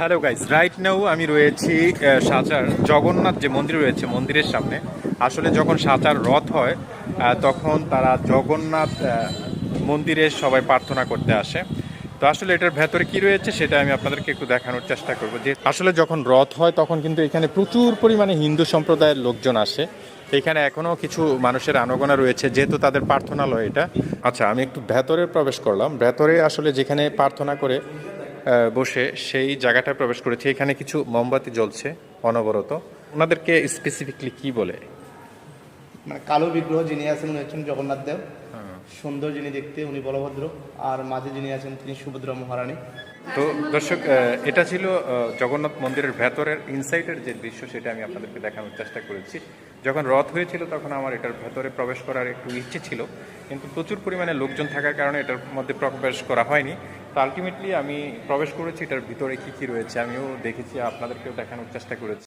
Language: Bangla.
হ্যালো গাইস রাইট নাও আমি রয়েছি সাচার জগন্নাথ যে মন্দির রয়েছে, মন্দিরের সামনে। আসলে যখন সাচার রথ হয় তখন তারা জগন্নাথ মন্দিরে সবাই প্রার্থনা করতে আসে। তো আসলে এটার ভেতরে কি রয়েছে, সেটা আমি আপনাদেরকে একটু দেখানোর চেষ্টা করব। যে আসলে যখন রথ হয়, তখন কিন্তু এখানে প্রচুর পরিমাণে হিন্দু সম্প্রদায়ের লোকজন আসে। এখানে এখনও কিছু মানুষের আনাগোনা রয়েছে, যেহেতু তাদের প্রার্থনালয় এটা। আচ্ছা আমি একটু ভেতরে প্রবেশ করলাম। ভেতরে আসলে যেখানে প্রার্থনা করে বসে সেই জায়গাটায় প্রবেশ করেছি। এখানে কিছু মোমবাতি জ্বলছে অনবরত। ওনাদেরকে স্পেসিফিকলি কি বলে? মানে কালো বিগ্রহ যিনি আছেন উনি হচ্ছেন জগন্নাথ দেব। সুন্দর যিনি দেখতে উনি বলভদ্র। আর মাঝে যিনি আছেন তিনি সুভদ্রা মহারানী। তো দর্শক এটা ছিল জগন্নাথ মন্দিরের ভেতরের ইনসাইটের যে দৃশ্য সেটা আমি আপনাদেরকে দেখানোর চেষ্টা করেছি। যখন রথ হয়েছিল তখন আমার এটার ভেতরে প্রবেশ করার একটু ইচ্ছে ছিল। কিন্তু প্রচুর পরিমাণে লোকজন থাকার কারণে এটার মধ্যে প্রবেশ করা হয়নি। তো আলটিমেটলি আমি প্রবেশ করেছি, এটার ভিতরে কী কী রয়েছে আমিও দেখেছি, আপনাদেরকেও দেখানোর চেষ্টা করেছি।